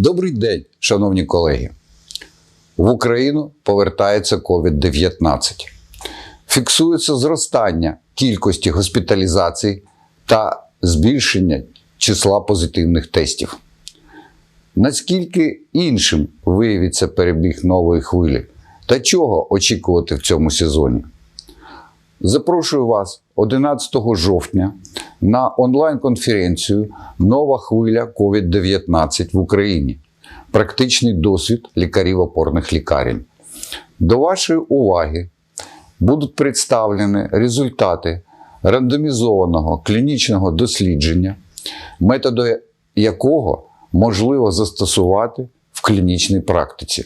Добрий день, шановні колеги. В Україну повертається COVID-19. Фіксується зростання кількості госпіталізацій та збільшення числа позитивних тестів. Наскільки іншим виявиться перебіг нової хвилі та чого очікувати в цьому сезоні? Запрошую вас 11 жовтня на онлайн-конференцію Нова хвиля COVID-19 в Україні. Практичний досвід лікарів опорних лікарень. До вашої уваги будуть представлені результати рандомізованого клінічного дослідження, методи якого можливо застосувати в клінічній практиці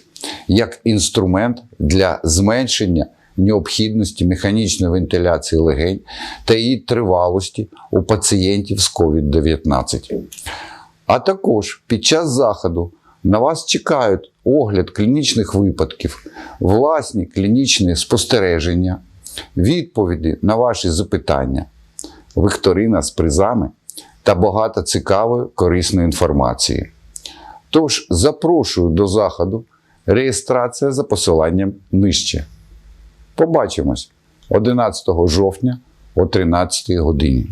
як інструмент для зменшення необхідності механічної вентиляції легень та її тривалості у пацієнтів з COVID-19. А також під час заходу на вас чекають огляд клінічних випадків, власні клінічні спостереження, відповіді на ваші запитання, вікторина з призами та багато цікавої корисної інформації. Тож запрошую до заходу реєстрація за посиланням нижче. Побачимось 11 жовтня о 13 годині.